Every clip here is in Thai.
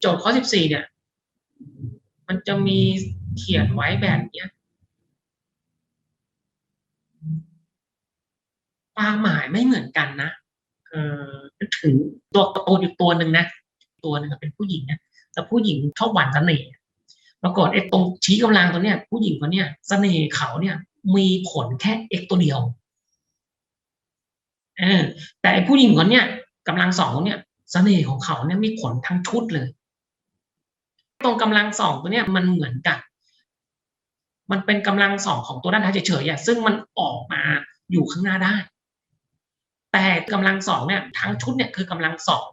โจทย์ข้อสิบสี่เนี่ย มันจะมีเขียนไว้แบบเนี้ยความหมายไม่เหมือนกันนะเออถึงตัวการ์ตูอยู่ตัวหนึ่งนะ ตัวหนึ่งเป็นผู้หญิงนะแต่ผู้หญิงชอบหวานเสน่ห์ปรากฏไอ้ตรงชี้กำลังตัวเนี้ย ผู้หญิงคนเนี้ยเสน่ห์เขาเนี่ย มีผลแค่ x ตัวเดียวเออแต่ไอ้ผู้หญิงคนเนี้ยกำลังสองคนเนี่ยเสน่ห์ของเขาเนี่ยมีผลทั้งชุดเลย ตรงกำลังสองตัวเนี้ยมันเหมือนกัน มันเป็นกำลังสองของตัวด้านท้ายเฉยๆอะซึ่งมันออกมาอยู่ข้างหน้าได้ แต่กำลังสองเนี่ยทั้งชุดเนี่ยคือกำลังสอง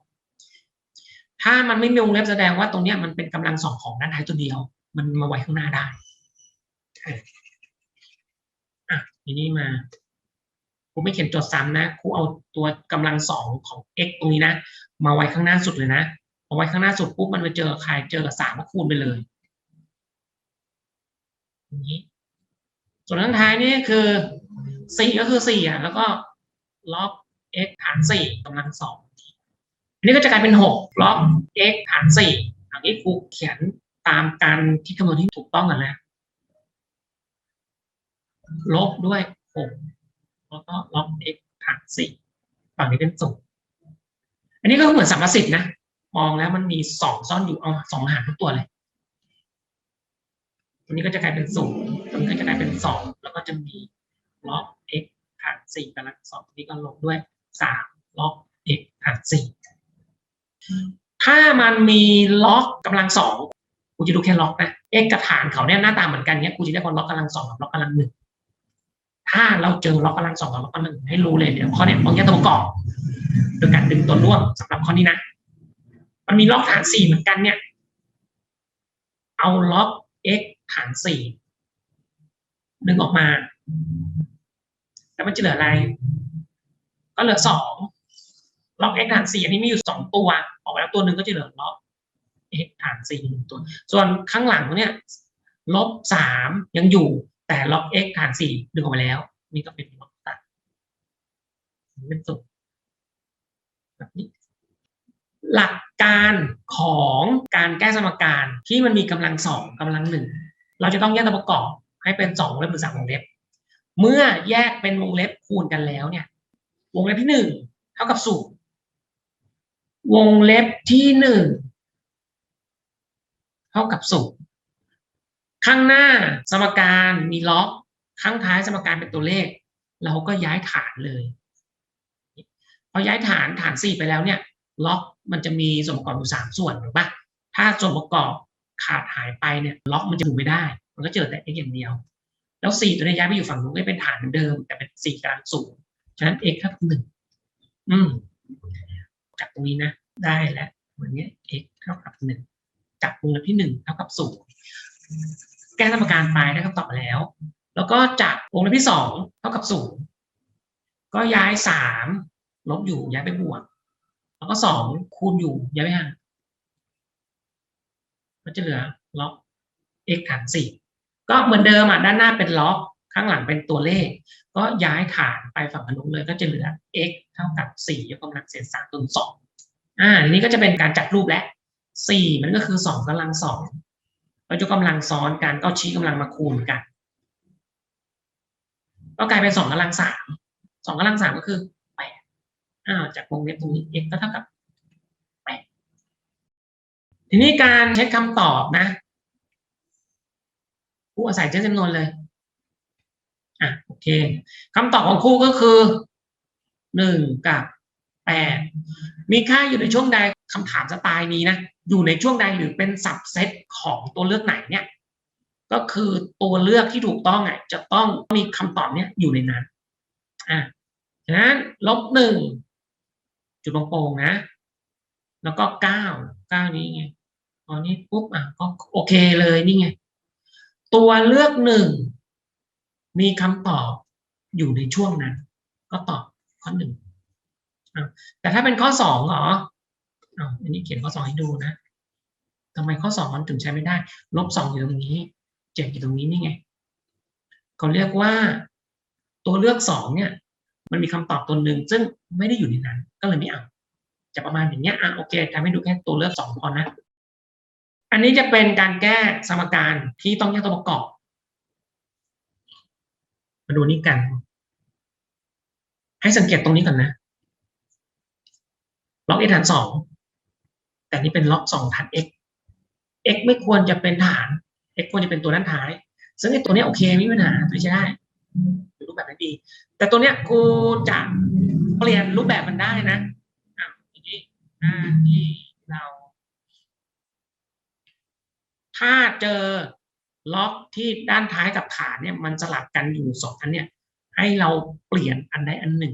ถ้ามันไม่มีวงเล็บแสดงว่าตรงเนี้ยมันเป็นกำลังสองของด้านท้ายตัวเดียว มันมาไว้ข้างหน้าได้อะทีนี้มาครูไม่เขียนโจทย์ซ้ำนะครูเอาตัวกำลังสองของ x ตรงนี้นะ มาไว้ข้างหน้าสุดเลยนะ เอาไว้ข้างหน้าสุดปุ๊บมันไปเจอใครเจอกับสามก็คูณไปเลยนี้ส่วนข้างท้ายนี่คือสี่ก็คือสี่อะแล้วก็ล็อก x ฐานสี่กำลังสองอันนี้ก็จะกลายเป็นหกล็อก x ฐานสี่อันนี้ครูเขียนตามการคิดคำนวณที่ถูกต้องกันนะลบด้วยหกแล้วก็ล็อก x ฐานสี่ฝั่งนี้เป็นศูนย์อันนี้ก็เหมือนสามสิบนะ มองแล้วมันมีสองซ่อนอยู่เอาสองหารทุกตัวเลยตัวนี้ก็จะกลายเป็นศูนย์ตัวนี้ก็จะกลายเป็นสองแล้วก็จะมีล็อก x ฐานสี่กำลังสองนี่ก็ลบด้วยสามล็อก x ฐานสี่ถ้ามันมีล็อกกำลังสองกูจะดูแค่ล็อกนะ x กับฐานเขาเนี่ยหน้าตาเหมือนกันเนี้ยกูจะได้คนล็อกกำลังสองกับล็อกกำลังหนึ่งถ้าเราเจอล็อกกำลังสองกับล็อกกำลังหนึ่งให้รู้เลยเดี๋ยวข้อเนี้ยต้องแยกตัวประกอบโดยการดึงตัวร่วมสำหรับข้อนี้นะ มันมีล็อกฐานสี่เหมือนกันเนี่ย เอาล็อก x ฐานสี่ดึงออกมา แล้วมันจะเหลืออะไร ก็เหลือสองล็อก x ฐานสี่อันนี้มีอยู่สองตัว ออกไปแล้วตัวหนึ่งก็จะเหลือล็อก x ฐานสี่หนึ่งตัว ส่วนข้างหลังเนี่ยลบสามยังอยู่แต่ล็อก x ฐานสี่ดึงออกมาแล้ว นี่ก็เป็นล็อกตัดเป็นสุดแบบนี้ หลักการของการแก้สมการที่มันมีกำลังสองกำลังหนึ่งเราจะต้องแยกตัวประกอบให้เป็นสองวงเล็บหรือสามวงเล็บ เมื่อแยกเป็นวงเล็บคูณกันแล้วเนี่ยวงเล็บที่หนึ่งเท่ากับศูนย์วงเล็บที่หนึ่งเท่ากับศูนย์ข้างหน้าสมการมีล็อกข้างท้ายสมการเป็นตัวเลข เราก็ย้ายฐานเลยพอย้ายฐานฐานสี่ไปแล้วเนี่ย ล็อกมันจะมีส่วนประกอบอยู่สามส่วนถูกปะถ้าส่วนประกอบขาดหายไปเนี่ยล็อกมันจะอยู่ไม่ได้ มันก็เจอแต่ x อย่างเดียว แล้วสี่ตัวนี้ย้ายไปอยู่ฝั่งนู้นก็เป็นฐานเหมือนเดิม แต่เป็นสี่กลางศูนย์ฉะนั้น x เท่ากับหนึ่งอืมจากตรงนี้นะ ได้แล้ววันนี้ x เท่ากับหนึ่งจากวงเล็บที่หนึ่งเท่ากับศูนย์แก้สมการไปได้คำตอบแล้ว แล้วก็จากวงเล็บที่สองเท่ากับศูนย์ก็ย้ายสามลบอยู่ย้ายไปบวก แล้วก็สองคูณอยู่ย้ายไปห่างก็จะเหลือล็อก x ฐานสี่ก็เหมือนเดิมอะด้านหน้าเป็นล็อก ข้างหลังเป็นตัวเลข ก็ย้ายฐานไปฝั่งอนุเลยก็จะเหลือ x เท่ากับสี่ยกกำลังเศษสามส่วนสองอ่าอันนี้ก็จะเป็นการจัดรูปแล้วสี่มันก็คือสองกำลังสองเราจะกำลังซ้อนกันก็ชี้กำลังมาคูณกัน ก็กลายเป็นสองกำลังสามสองกำลังสามก็คือ อ่าจากวงเล็บตรงนี้ x ก็เท่ากับแปดทีนี้การเช็คคำตอบนะครูอาศัยเช็คจำนวนเลยอะโอเคคำตอบของครูก็คือหนึ่งกับแปดมีค่าอยู่ในช่วงใดคำถามสไตล์นี้นะอยู่ในช่วงใดหรือเป็นสับเซตของตัวเลือกไหนเนี่ยก็คือตัวเลือกที่ถูกต้องอะจะต้องมีคำตอบเนี้ยอยู่ในนั้นอะฉะนั้นลบหนึ่ง จุดโป่งนะ แล้วก็เก้าเก้านี้ไงตอนนี้ปุ๊บอะก็โอเคเลยนี่ไง ตัวเลือกหนึ่งมีคำตอบอยู่ในช่วงนั้น ก็ตอบข้อหนึ่งแต่ถ้าเป็นข้อสองเหรออันนี้เขียนข้อสองให้ดูนะทำไมข้อสองมันถึงใช้ไม่ได้ ลบสองอยู่ตรงนี้เจ็ดอยู่ตรงนี้นี่ไงเขาเรียกว่า ตัวเลือกสองเนี่ย มันมีคำตอบตัวหนึ่งซึ่งไม่ได้อยู่ในนั้น ก็เลยไม่เอาจะประมาณอย่างเงี้ยอะโอเคทำให้ดูแค่ตัวเลือกสองพอนะ อันนี้จะเป็นการแก้สมการที่ต้องแยกตัวประกอบ มาดูนี่กัน ให้สังเกตตรงนี้ก่อนนะ ล็อก x ฐานสองแต่นี่เป็นล็อกสองฐาน x x ไม่ควรจะเป็นฐาน x ควรจะเป็นตัวด้านท้าย ซึ่งไอ้ตัวนี้โอเคไม่มีปัญหาใช่ได้ ปแบบนั้นดี แต่ตัวเนี้ยกูจะเปลี่ยนรูปแบบมันได้นะอะทีนี้หน้าที่เรา ถ้าเจอล็อกที่ด้านท้ายกับฐานเนี่ย มันสลับกันอยู่สองอันเนี่ย ให้เราเปลี่ยนอันใดอันหนึ่ง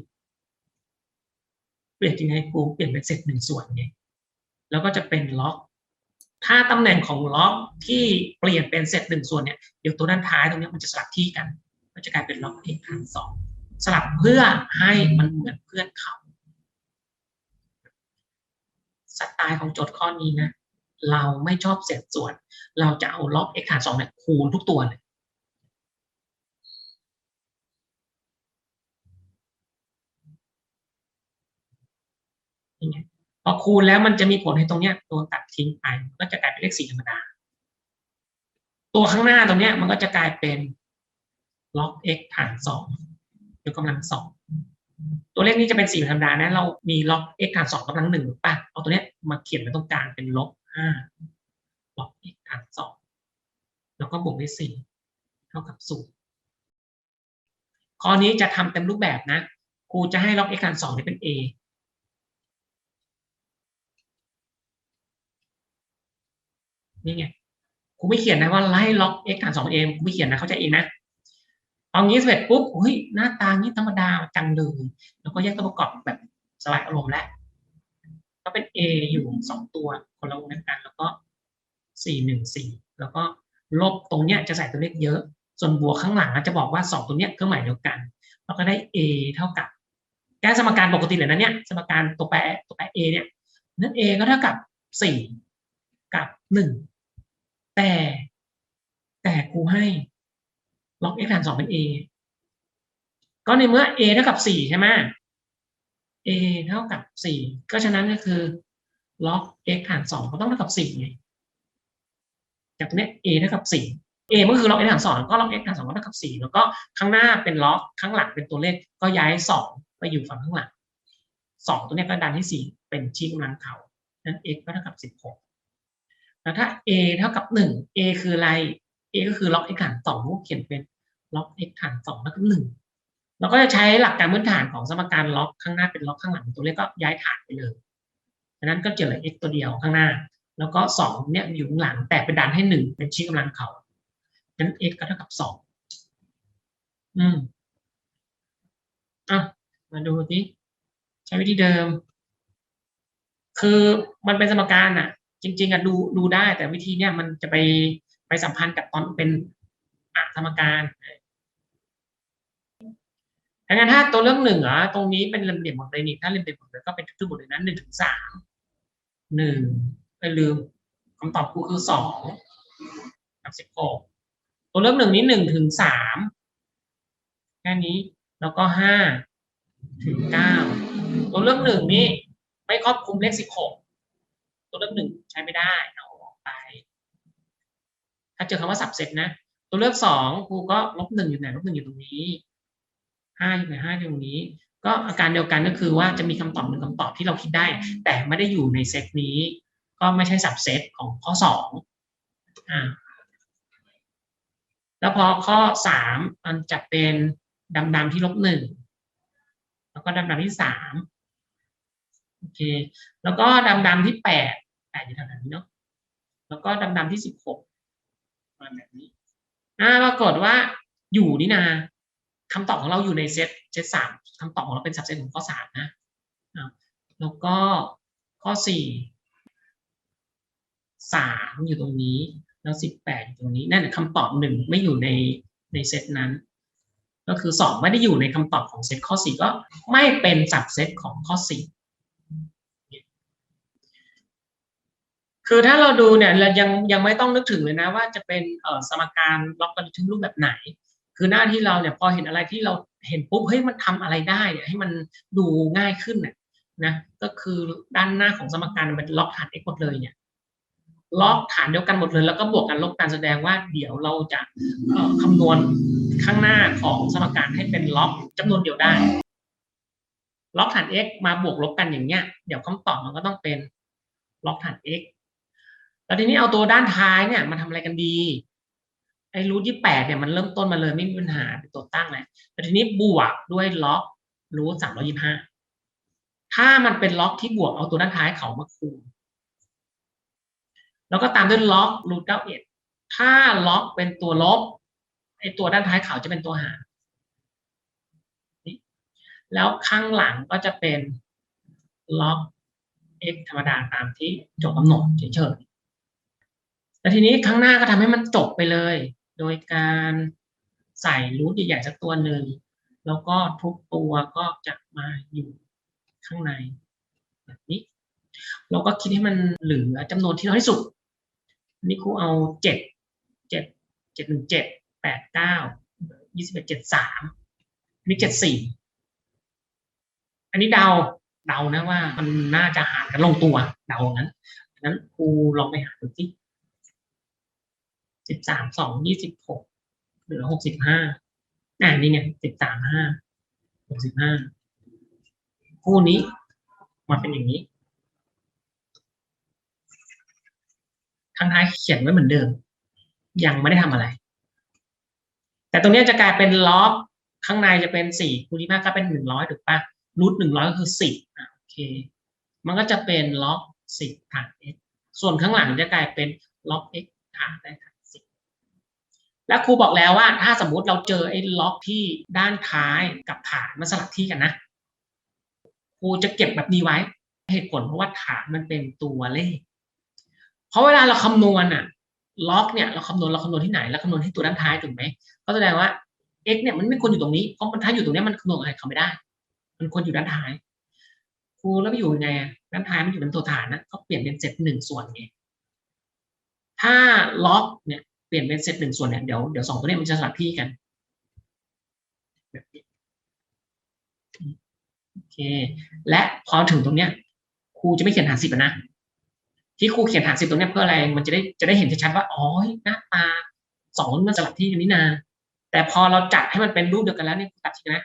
เปลี่ยนยังไงกูเปลี่ยนเป็นเศษหนึ่งส่วนไงแล้วก็จะเป็นล็อก ถ้าตำแหน่งของล็อกที่เปลี่ยนเป็นเศษหนึ่งส่วนเนี่ย เดี๋ยวตัวด้านท้ายตรงเนี้ยมันจะสลับที่กัน มันจะกลายเป็นล็อก x ฐานสองสลับเพื่อให้มันเหมือนเพื่อนเขาสไตล์ของโจทย์ข้อนี้นะ เราไม่ชอบเศษส่วน เราจะเอาล็อก x ฐานสองเนี่ยคูณทุกตัวเลยอย่างเงี้ยพอคูณแล้วมันจะมีผลให้ตรงเนี้ยตัวตัดทิ้งไปก็จะกลายเป็นเลขสี่ธรรมดา ตัวข้างหน้าตรงเนี้ยมันก็จะกลายเป็น ล็อก x ฐานสองยกกำลังสองตัวเลขนี้จะเป็นสี่ธรรมดานะ เรามีล็อก x ฐานสองกำลังหนึ่งหรือป่ะเอาตัวเนี้ยมาเขียนไว้ตรงกลางเป็นลบห้าล็อก x ฐานสองแล้วก็บวกด้วยสี่เท่ากับศูนย์ข้อนี้จะทำเต็มรูปแบบนะครูจะให้ล็อก x ฐานสองนี่เป็น a นี่ไงครูไม่เขียนนะว่าไล่ล็อก x ฐานสองเองครูไม่เขียนนะเข้าใจเองนะ เอางี้เสร็จปุ๊บเฮ้ยหน้าตางี้ธรรมดาจังเลยแล้วก็แยกตัวประกอบแบบสลายอารมณ์แล้วก็เป็น a อยู่สองตัวคนละวงเล็บกัน แล้วก็สี่หนึ่งสี่แล้วก็ลบตรงเนี้ยจะใส่ตัวเลขเยอะ ส่วนบวกข้างหลังจะบอกว่าสองตัวเนี้ยเครื่องหมายเดียวกันแล้วก็ได้ a เท่ากับแก้สมการปกติเลยนะเนี่ยสมการตัวแปรตัวแปร a เนี่ยนั่น a ก็เท่ากับสี่กับหนึ่งแต่แต่ครูให้ ล็อก x ฐานสองเป็น a ก็ในเมื่อ a เท่ากับสี่ใช่ไหม a เท่ากับสี่ก็ฉะนั้นก็คือล็อก x ฐานสองก็ต้องเท่ากับสี่ไงจากตรงนี้ a เท่ากับสี่ a ก็คือล็อก x ฐานสองก็ล็อก x ฐานสองก็เท่ากับสี่แล้วก็ข้างหน้าเป็นล็อกข้างหลังเป็นตัวเลขก็ย้ายสองไปอยู่ฝั่งข้างหลังสองตัวนี้ก็ดันที่สี่เป็นชี้กำลังเขานั้น x ก็เท่ากับสิบหกแล้วถ้า a เท่ากับหนึ่ง a คืออะไร a ก็คือล็อก x ฐานสองเขียนเป็นล็อก x ฐานสองแล้วก็หนึ่งเราก็จะใช้หลักการพื้นฐานของสมการล็อกข้างหน้าเป็นล็อกข้างหลังตัวเลขก็ย้ายฐานไปเลยดังนั้นก็เจอเหลือ x ตัวเดียวข้างหน้า แล้วก็สองเนี่ยอยู่ข้างหลังแต่เป็นดันให้หนึ่งเป็นชี้กำลังเขาดังนั้น x ก็เท่ากับสองอืมอะมาดูสิใช้วิธีเดิม คือมันเป็นสมการอะ จริง ๆอะดูดูได้แต่วิธีเนี่ยมันจะไป ไปสัมพันธ์กับตอนเป็นอะสมการดังนั้นถ้าตัวเรื่องหนึ่งอะตรงนี้เป็นเรียมเดี่ยมหมดเลยนี่ถ้าเรียมเดี่ยมหมดเลยก็เป็นทุกๆหมดเลยนั้นหนึ่งถึงสามหนึ่งไม่ลืมคำตอบกูคือสองกับสิบหกตัวเรื่องหนึ่งนี้หนึ่งถึงสามแค่นี้แล้วก็ห้าถึงเก้าตัวเรื่องหนึ่งนี่ไม่ครอบคลุมเลขสิบหกตัวเลือกหนึ่งใช้ไม่ได้เอาออกไป ถ้าเจอคำว่าสับเซตนะ ตัวเลือกสองครูก็ลบหนึ่งอยู่ไหนลบหนึ่งอยู่ตรงนี้ห้าอยู่ไหนห้าอยู่ตรงนี้ ก็อาการเดียวกันก็คือว่าจะมีคำตอบหนึ่งคำตอบที่เราคิดได้ แต่ไม่ได้อยู่ในเซตนี้ ก็ไม่ใช่สับเซตของข้อสองอ่าแล้วพอข้อสามมันจะเป็นดำๆที่ลบหนึ่งแล้วก็ดำๆที่สามโอเค แล้วก็ดำๆที่แปดแปดอยู่แถวนี้เนาะแล้วก็ดำๆที่สิบหก มาแบบนี้ อ่าปรากฏว่าอยู่นี่นาคำตอบของเราอยู่ในเซตเซตสามคำตอบของเราเป็นสับเซตของข้อสามนะแล้วก็ข้อสี่สามอยู่ตรงนี้ แล้วสิบแปดอยู่ตรงนี้นั่นคำตอบหนึ่งไม่อยู่ในในเซตนั้น ก็คือสองไม่ได้อยู่ในคำตอบของเซตข้อสี่ก็ไม่เป็นสับเซตของข้อสี่ คือถ้าเราดูเนี่ยเรายังยังไม่ต้องนึกถึงเลยนะว่าจะเป็นสมการล็อกกันทึงรูปแบบไหน คือหน้าที่เราเนี่ยพอเห็นอะไรที่เราเห็นปุ๊บเฮ้ยมันทำอะไรได้เนี่ยให้มันดูง่ายขึ้นเนี่ยนะก็คือด้านหน้าของสมการมันเป็นล็อกฐาน x หมดเลยเนี่ยล็อกฐานเดียวกันหมดเลย แล้วก็บวกกันลบกันแสดงว่าเดี๋ยวเราจะเอ่อคำนวณข้างหน้าของสมการให้เป็นล็อกจำนวนเดียวได้ล็อกฐาน x มาบวกลบกันอย่างเงี้ย เดี๋ยวคำตอบมันก็ต้องเป็นล็อกฐาน x แล้วทีนี้เอาตัวด้านท้ายเนี่ยมาทำอะไรกันดีไอ้รูทยี่แปดเนี่ยมันเริ่มต้นมาเลยไม่มีปัญหาเป็นตัวตั้งเลยแต่ทีนี้บวกด้วยล็อกรูทสามร้อยี่ห้าถ้ามันเป็นล็อกที่บวกเอาตัวด้านท้ายเขามาคูณแล้วก็ตามด้วยล็อกรูทเก้าเอ็ดถ้าล็อกเป็นตัวลบไอ้ตัวด้านท้ายเขาจะเป็นตัวหารนี่แล้วข้างหลังก็จะเป็นล็อก x ธรรมดาตามที่โจทย์กำหนดเฉยๆ แล้วทีนี้ข้างหน้าก็ทำให้มันจบไปเลย โดยการใส่รูทใหญ่ๆสักตัวหนึ่ง แล้วก็ทุกตัวก็จะมาอยู่ข้างในแบบนี้ เราก็คิดให้มันเหลือจำนวนที่น้อยที่สุดนนี้ครูเอาเจ็ดเจ็ดเจ็ดหนึ่งเจ็ดแปดเก้ายี่สิบเอ็ดเจ็ดสามนนี้เจ็ดสี่อันนี้เดาเดานะว่ามันน่าจะหารกันลงตัวเดางั้นงั้นครูลองไปหาดูสิ สิบสามสองยี่สิบหกเหลือหกสิบห้าอ่านี่ไงสิบสามห้าหกสิบห้าคู่นี้มาเป็นอย่างนี้ข้างท้ายเขียนไว้เหมือนเดิม ยังไม่ได้ทำอะไร แต่ตรงนี้จะกลายเป็นล็อกข้างในจะเป็นสี่คูณที่มากก็เป็นหนึ่งร้อยถูกปะรูทหนึ่งร้อยก็คือสิบอะโอเค มันก็จะเป็นล็อกสิบฐาน x ส่วนข้างหลังจะกลายเป็นล็อก x ฐานได้ฐานสิบ แล้วครูบอกแล้วว่าถ้าสมมุติเราเจอไอ้ล็อกที่ด้านท้ายกับฐานมันสลับที่กันนะครูจะเก็บแบบนี้ไว้ เหตุผลเพราะว่าฐานมันเป็นตัวเลข เพราะเวลาเราคำนวณอะล็อกเนี่ยเราคำนวณเราคำนวณที่ไหนเราคำนวณที่ตัวด้านท้ายถูกไหมก็แสดงว่า x เนี่ยมันไม่ควรอยู่ตรงนี้เพราะมันถ้าอยู่ตรงนี้มันคำนวณอะไรเขาไม่ได้ มันควรอยู่ด้านท้ายครูแล้วไปอยู่ยังไงด้านท้ายมันอยู่เป็นตัวฐานนะก็เปลี่ยนเป็นเซตหนึ่งส่วนไงถ้าล็อกเนี่ย เปลี่ยนเป็นเซตหนึ่งส่วนเนี่ยเดี๋ยวเดี๋ยวสองตัวเนี้มันจะสลับที่กันแบบนี้โอเค และพอถึงตรงเนี้ยครูจะไม่เขียนหารสิบนะ ที่ครูเขียนหารสิบตรงเนี้ยเพื่ออะไรมันจะได้จะได้เห็นชัดว่าอ๋อหน้าตาสองมันสลับที่กันนี่นาแต่พอเราจัดให้มันเป็นรูปเดียวกันแล้วเนี่ยตัดทิ้งนะ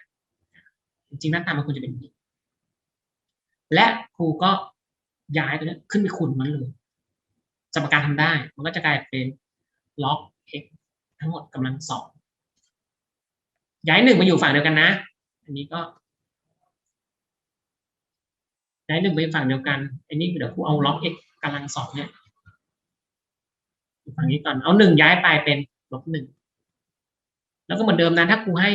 จริงๆหน้าตามันควรจะเป็นอย่างนี้ และครูก็ย้ายตัวเนี้ยขึ้นไปคูณมันเลยสมการทำได้ มันก็จะกลายเป็น ล็อก x ทั้งหมดกำลังสองย้ายหนึ่งมาอยู่ฝั่งเดียวกันนะ อันนี้ก็ย้ายหนึ่งไปฝั่งเดียวกัน อันนี้เดี๋ยวครูเอาล็อก x กำลังสองเนี่ยฝั่งนี้ก่อน เอาหนึ่งย้ายไปเป็นลบหนึ่ง แล้วก็เหมือนเดิมนะ ถ้าครูให้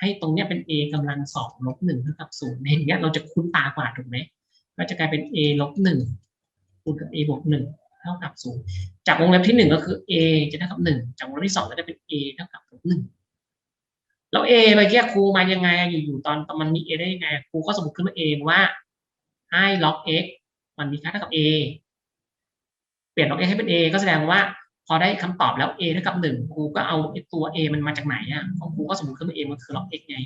ให้ตรงเนี้ยเป็น a กำลังสองลบหนึ่งเท่ากับศูนย์เห็นเนี้ยเราจะคุ้นตากว่าถูกไหม ก็จะกลายเป็น a ลบหนึ่งคูณกับ a บวกหนึ่ง เท่ากับศูนย์จากวงเล็บที่หนึ่งก็คือ a จะเท่ากับหนึ่งจากวงเล็บที่สองก็จะเป็น a เท่ากับลบหนึ่งแล้ว a ไปแก้ครูมายังไงอยู่ๆตอนมันมี a ได้ยังไงครูก็สมมติขึ้นมาเองว่าให้ล็อก x มันมีค่าเท่ากับ a เปลี่ยนล็อก x ให้เป็น a ก็แสดงว่าพอได้คำตอบแล้ว a เท่ากับหนึ่งครูก็เอาตัว a มันมาจากไหนอะครูก็สมมติขึ้นมาเองมันคือล็อก x ไง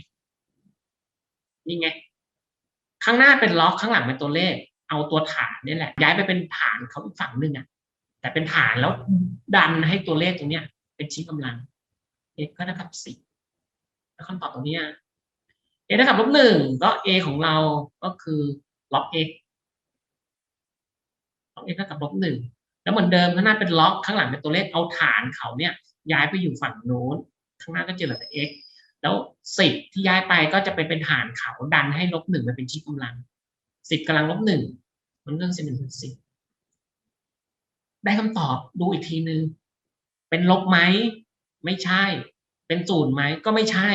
นี่ไงข้างหน้าเป็นล็อกข้างหลังเป็นตัวเลข เอาตัวฐานนี่แหละ ย้ายไปเป็นฐานเขาอีกฝั่งหนึ่งอะแต่เป็นฐานแล้วดันให้ตัวเลขตรงเนี้ย เป็นชี้กำลัง x ก็เท่ากับสี่แล้วคำตอบตรงเนี้ย a เท่ากับลบหนึ่งก็ a ของเราก็คือล็อก x ล็อก x เท่ากับลบหนึ่งแล้วเหมือนเดิมข้างหน้าเป็นล็อกข้างหลังเป็นตัวเลขเอาฐานเขาเนี่ย ย้ายไปอยู่ฝั่งโน้นข้างหน้าก็จะเหลือแต่ x แล้วสิบที่ย้ายไปก็จะไปเป็นฐานเขาดันให้ลบหนึ่งมาเป็นชี้กำลัง สิบกำลังลบหนึ่งมันเรื่องสิบหนึ่งเป็นสิบได้คำตอบดูอีกทีหนึงเป็นลบไหมไม่ใช่ เป็นศูนย์ไหมก็ไม่ใช่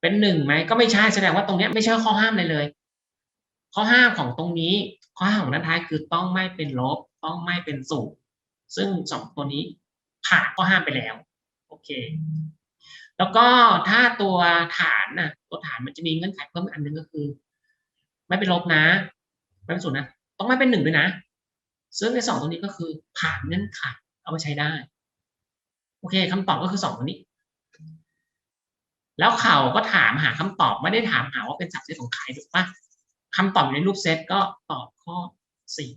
เป็นหนึ่งไหมก็ไม่ใช่แสดงว่าตรงเนี้ยไม่ใช่ข้อห้ามเลยเลย ข้อห้ามของตรงนี้ ข้อห้ามของด้านท้ายคือต้องไม่เป็นลบ ต้องไม่เป็นศูนย์ซึ่งสองตัวนี้ผ่านข้อห้ามไปแล้วโอเค แล้วก็ถ้าตัวฐานน่ะตัวฐานมันจะมีเงื่อนไขเพิ่มอันหนึงก็คือ ไม่เป็นลบนะ ไม่เป็นศูนย์นะ ต้องไม่เป็นหนึ่งด้วยนะ ซึ่งในสองตรงนี้ก็คือผ่านเงื่อนไขเอาไปใช้ได้ โอเคคำตอบก็คือสองตัวนี้ แล้วเขาก็ถามหาคำตอบไม่ได้ถามหาว่าเป็นสับเซตของใครถูกปะคำตอบอยู่ในรูปเซตก็ตอบข้อสี่